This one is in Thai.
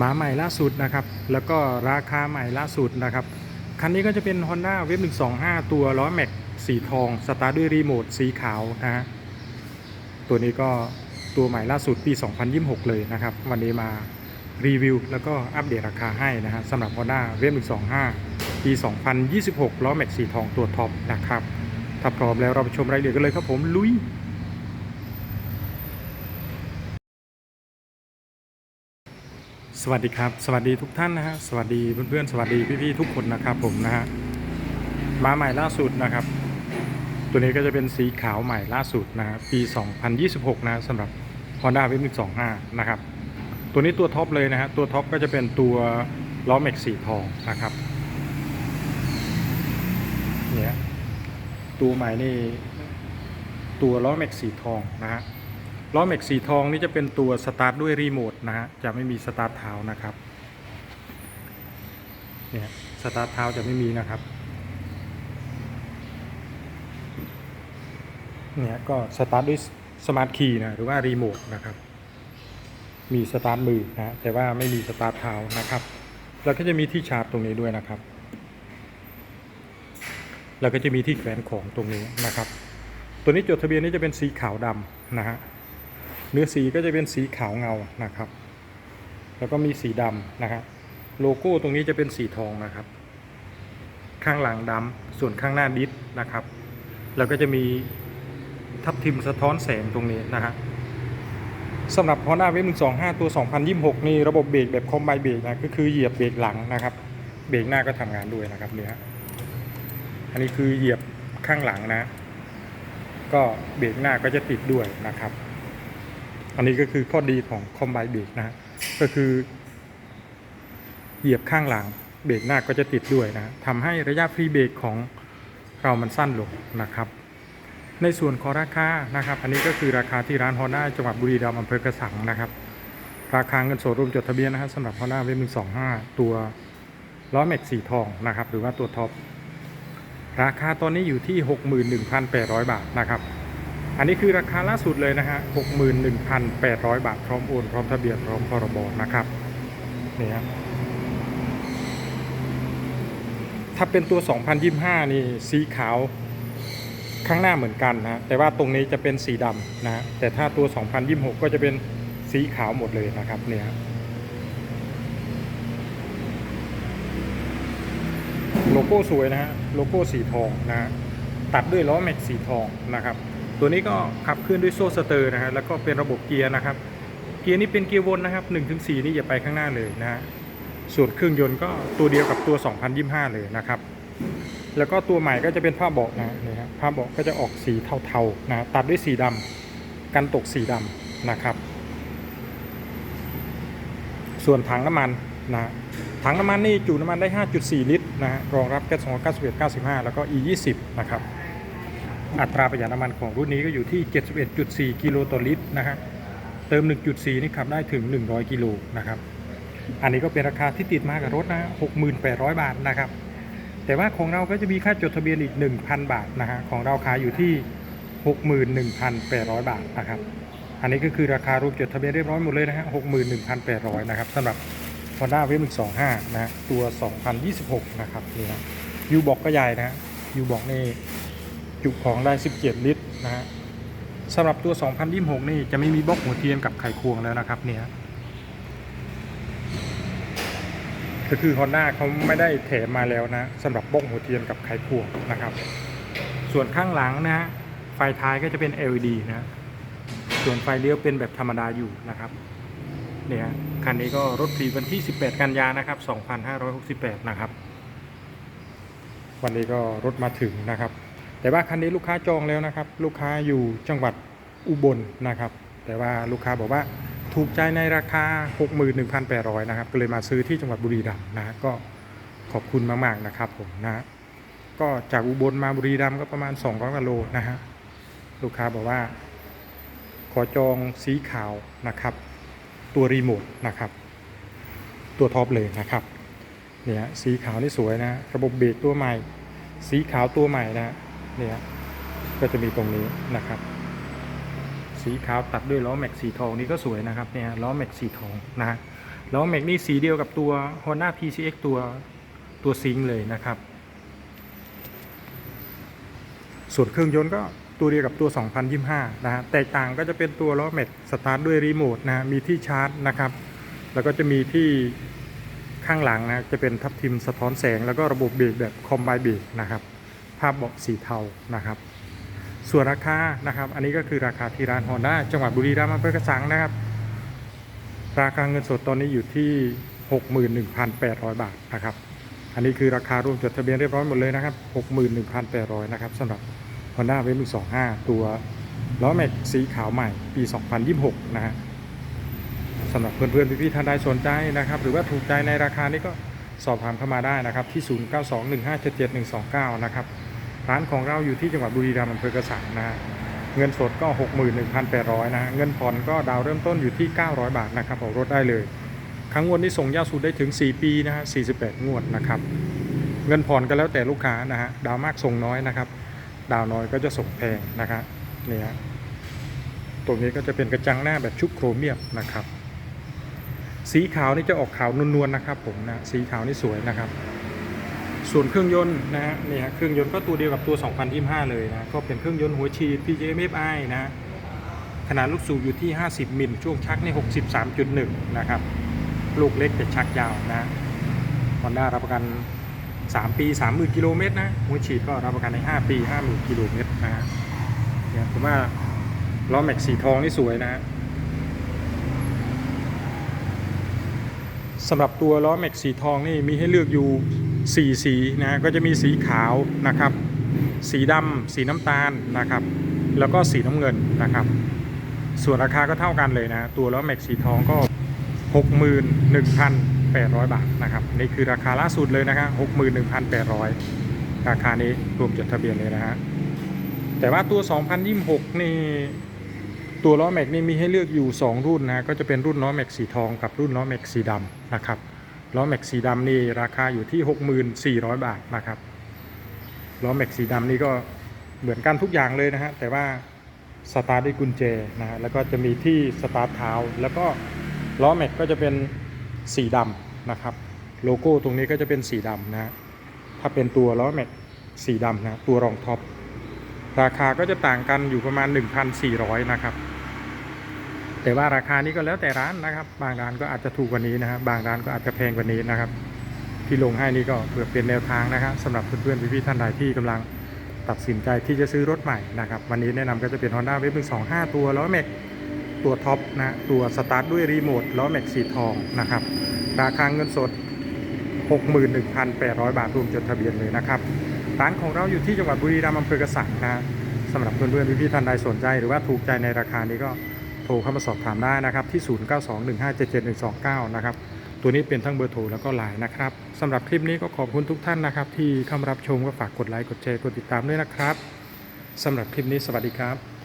มาใหม่ล่าสุดนะครับ แล้วก็ราคาใหม่ล่าสุดนะครับ คันนี้ก็จะเป็น Honda w a v 125 ตัวล้อแม็กสีทอง สตาร์ด้วยรีโมทสีขาวนะฮะ ตัวนี้ก็ตัวใหม่ล่าสุดปี 2026 เลยนะครับ วันนี้มารีวิว แล้วก็อัปเดตราคาให้นะฮะสำหรับ Honda w a v 125 ปี 2026 ล้อแม็กสีทองตัวท็อปนะครับ ถ้าพร้อมแล้วเราไปชมรายละเอียดกันเลยครับผมลุย สวัสดีครับ สวัสดีทุกท่านนะฮะสวัสดีเพื่อนๆสวัสดีพี่ๆทุกคนนะครับผมนะฮะมาใหม่ล่าสุดนะครับ ตัวนี้ก็จะเป็นสีขาวใหม่ล่าสุดนะฮะปี 2026 นะสำหรับ Honda w a v 125 นะครับ ตัวนี้ตัวท็อปเลยนะฮะตัวท็อปก็จะเป็นตัวล้อแม็กสีทองนะครับเนี่ยตัวใหม่นี่ตัวล้อแม็กสีทองนะฮะ ล้อแม็กสีทองนี่จะเป็นตัวสตาร์ทด้วยรีโมทนะฮะจะไม่มีสตาร์ทเท้านะครับเนี่ยสตาร์ทเท้าจะไม่มีนะครับเนี่ยก็สตาร์ทด้วยสมาร์ทคีย์นะหรือว่ารีโมทนะครับมีสตาร์ทมือนะแต่ว่าไม่มีสตาร์ทเท้านะครับแล้วก็จะมีที่ชาร์จตรงนี้ด้วยนะครับแล้วก็จะมีที่แขวนของตรงนี้นะครับ ตัวนี้จดทะเบียนนี้จะเป็นสีขาวดำนะฮะ เนื้อสีก็จะเป็นสีขาวเงานะครับ แล้วก็มีสีดำนะฮะโลโก้ตรงนี้จะเป็นสีทองนะครับ ข้างหลังดำส่วนข้างหน้าดิสนะครับ แล้วก็จะมีทับทิมสะท้อนแสงตรงนี้นะฮะสำหรับ Honda w a v 125 ตัว 2026 นี่ระบบเบรกแบบคอมไบเบรกนะก็คือเหยียบเบรกหลังนะครับ เบรกหน้าก็ทำงานด้วยนะครับเนี่ยอันนี้คือเหยียบข้างหลังนะ ก็เบรกหน้าก็จะติดด้วยนะครับ อันนี้ก็คือข้อดีของคอมไบเบรกนะก็คือ เหยียบข้างหลังเบรกหน้าก็จะติดด้วยนะทำให้ระยะฟรีเบรกของเรามันสั้นลงนะครับ ในส่วนของราคานะครับ อันนี้ก็คือราคาที่ร้านฮอนด้าจังหวัดบุรีรัมย์อำเภอกระสังนะครับราคาเงินสดรวมจดทะเบียนนะครับสำหรับฮอนด้าเวฟหนึ่งสองห้าตัวล้อแม็กสีทองนะครับ หรือว่าตัวท็อปราคาตอนนี้อยู่ที่ 61,800 บาทนะครับ อันนี้คือราคาล่าสุดเลยนะฮะ61,800 บาท พร้อมโอน พร้อมทะเบียน พร้อมพรบนะครับ นี่ฮะถ้าเป็นตัว 2025 นี่สีขาวข้างหน้าเหมือนกันนะแต่ว่าตรงนี้จะเป็นสีดำนะแต่ถ้าตัว 2026 ก็จะเป็นสีขาวหมดเลยนะครับเนี่ยฮะโลโก้สวยนะฮะ โลโก้สีทองนะฮะตัดด้วยล้อแม็กสีทองนะครับ ตัวนี้ก็ขับเคลื่อนด้วยโซ่สเตอร์นะฮะแล้วก็เป็นระบบเกียร์นะครับ เกียร์นี้เป็นเกียร์วนนะครับ1ถึง4นี่อย่าไปข้างหน้าเลยนะฮะส่วนเครื่องยนต์ก็ตัวเดียวกับตัว 2025 เลยนะครับ แล้วก็ตัวใหม่ก็จะเป็นผ้าเบาะนะนี่ฮะผ้าเบาะก็จะออกสีเทาๆนะตัดด้วยสีดำกันตกสีดำนะครับ ส่วนถังน้ำมันนะถังน้ำมันนี่จุน้ำมันได้ 5.4 ลิตรนะฮะรองรับแก๊ส291 95 แล้วก็ E20 นะครับ อัตราประหยัดน้ำมันของรุ่นนี้ก็อยู่ที่ 71.4 กิโลต่อลิตรนะฮะเติม 1.4 นี่ขับได้ถึง 100 กิโลนะครับ อันนี้ก็เป็นราคาที่ติดมากับรถนะ 6,800 บาทนะครับ แต่ว่าของเราก็จะมีค่าจดทะเบียนอีก 1,000 บาทนะฮะ ของเราขายอยู่ที่ 61,800 บาทนะครับ อันนี้ก็คือราคารวมจดทะเบียนเรียบร้อยหมดเลยนะฮะ 61,800 นะครับสำหรับ Honda w a v 125นะฮะตัว 2026 นะครับ นี่ฮะยูบอกก็ใหญ่นะฮะยูบอกนี่ จุของได้ 17 ลิตรนะฮะสำหรับตัว 2026 นี่จะไม่มีบล็อกหัวเทียมกับไขควงแล้วนะครับเนี่ยก็คือ Honda เขาไม่ได้แถมมาแล้วนะสำหรับบล็อกหัวเทียมกับไขควงนะครับ ส่วนข้างหลังนะฮะไฟท้ายก็จะเป็น LED นะส่วนไฟเลี้ยวเป็นแบบธรรมดาอยู่นะครับเนี่ยคันนี้ก็รถฟรีวันที่ 18 กันยานะครับ 2568 นะครับ วันนี้ก็รถมาถึงนะครับ แต่ว่าคันนี้ลูกค้าจองแล้วนะครับ ลูกค้าอยู่จังหวัดอุบลนะครับ แต่ว่าลูกค้าบอกว่าถูกใจในราคา 61,800 นะครับ ก็เลยมาซื้อที่จังหวัดบุรีรัมย์นะก็ขอบคุณมากๆนะครับผมนะก็จากอุบลมาบุรีรัมย์ก็ประมาณ 200กิโลนะฮะลูกค้าบอกว่า ขอจองสีขาวนะครับ ตัวรีโมทนะครับ ตัวท็อปเลยนะครับเนี่ยสีขาวนี่สวยนะ ระบบเบรกตัวใหม่ สีขาวตัวใหม่นะ เนี่ยก็จะมีตรงนี้นะครับ สีขาวตัดด้วยล้อแม็กสีทองนี่ก็สวยนะครับเนี่ยล้อแม็กสีทองนะล้อแม็กนี่สีเดียวกับตัว Honda PCX ตัวตัวซิงค์เลยนะครับ ส่วนเครื่องยนต์ก็ตัวเดียวกับตัว 2025 นะฮะแตกต่างก็จะเป็นตัวล้อแม็กสตาร์ทด้วยรีโมทนะฮะมีที่ชาร์จนะครับ แล้วก็จะมีที่ข้างหลังนะจะเป็นทับทิมสะท้อนแสง แล้วก็ระบบเบรกแบบคอมไบเบรกนะครับ ภาพเบาะสีเทานะครับ ส่วนราคานะครับ อันนี้ก็คือราคาที่ร้านฮอนด้าจังหวัดบุรีรัมย์อำเภอกระสังนะครับ ราคาเงินสดตอนนี้อยู่ที่ 61,800 บาทนะครับ อันนี้คือราคารวมจดทะเบียนเรียบร้อยหมดเลยนะครับ 61,800 นะครับสำหรับ Honda w a v 125 ตัวล้อแม็กสีขาวใหม่ปี 2026 นะฮะสำหรับเพื่อนๆพี่ๆท่านใดสนใจนะครับ หรือว่าถูกใจในราคานี้ก็ สอบถามเข้ามาได้นะครับที่ 0921577129 นะครับร้านของเราอยู่ที่จังหวัดบุรีรัมย์อำเภอกระสังนะฮะเงินสดก็ 61,800 นะฮะเงินผ่อนก็ดาวเริ่มต้นอยู่ที่ 900 บาทนะครับออกรถได้เลยครั้งงวดนี้ส่งยาวสุดได้ถึง 4 ปีนะฮะ48 งวดนะครับเงินผ่อนก็แล้วแต่ลูกค้านะฮะดาวมากส่งน้อยนะครับดาวน้อยก็จะส่งแพงนะครับนี่ฮะตรงนี้ก็จะเป็นกระจังหน้าแบบชุบโครเมียมนะครับ สีขาวนี่จะออกขาวนวลๆนะครับผมนะสีขาวนี่สวยนะครับ ส่วนเครื่องยนต์นะฮะนี่ฮะเครื่องยนต์ก็ตัวเดียวกับตัว 2025 เลยนะก็เป็นเครื่องยนต์หัวฉีด PJMFI นะขนาดลูกสูบอยู่ที่ 50 มิลช่วงชักใน63.1 นะครับ ลูกเล็กแต่ชักยาวนะฮอนด้ารับประกัน 3 ปี 30,000กิโลเมตรนะหัวฉีดก็รับประกันใน 5 ปี 50,000กิโลเมตรนะฮะเนี่ยผมว่าล้อแม็กสีทองนี่สวยนะฮะ สำหรับตัวล้อแม็กสีทองนี่มีให้เลือกอยู่ 4 สีนะฮะก็จะมีสีขาวนะครับ สีดำสีน้ำตาลนะครับ แล้วก็สีน้ำเงินนะครับ ส่วนราคาก็เท่ากันเลยนะตัวล้อแม็กสีทองก็ 61,800 บาทนะครับนี่คือราคาล่าสุดเลยนะครับ61,800 ราคานี้รวมจดทะเบียนเลยนะฮะแต่ว่าตัว 2026 นี่ ตัวล้อแม็กนี่มีให้เลือกอยู่ 2 รุ่นนะก็จะเป็นรุ่นล้อแม็กสีทองกับรุ่นล้อแม็กสีดำนะครับล้อแม็กสีดำนี่ราคาอยู่ที่ 6,400 บาทนะครับล้อแม็กสีดำนี่ก็เหมือนกันทุกอย่างเลยนะฮะแต่ว่าสตาร์ทด้วยกุญแจนะฮะแล้วก็จะมีที่สตาร์ทเท้าแล้วก็ล้อแม็กก็จะเป็นสีดำนะครับ โลโก้ตรงนี้ก็จะเป็นสีดำนะฮะถ้าเป็นตัวล้อแม็กสีดำนะตัวรองท็อป ราคาก็จะต่างกันอยู่ประมาณ 1,400 นะครับ แต่ว่าราคานี้ก็แล้วแต่ร้านนะครับ บางร้านก็อาจจะถูกกว่านี้นะครับบางร้านก็อาจจะแพงกว่านี้นะครับ ที่ลงให้นี่ก็เพื่อเป็นแนวทางนะครับสำหรับเพื่อนๆพี่ๆท่านใดที่กำลังตัดสินใจที่จะซื้อรถใหม่นะครับ วันนี้แนะนำก็จะเป็น Honda w a v 125 ตัวล้อแม็กตัวท็อปนะตัวสตาร์ทด้วยรีโมทล้อแม็กสีทองนะครับราคาเงินสด 61,800 บาทรวมจดทะเบียนเลยนะครับ ร้านของเราอยู่ที่จังหวัดบุรีรัมย์อำเภอกระสังนะสำหรับเพื่อนๆพี่ๆท่านใดสนใจ หรือว่าถูกใจในราคานี้ก็โทรเข้ามาสอบถามได้นะครับที่ 0921577129 นะครับตัวนี้เป็นทั้งเบอร์โทรแล้วก็ไลน์นะครับสำหรับคลิปนี้ก็ขอบคุณทุกท่านนะครับ ที่เข้ามารับชมก็ฝากกดไลค์กดแชร์กดติดตามด้วยนะครับสำหรับคลิปนี้สวัสดีครับ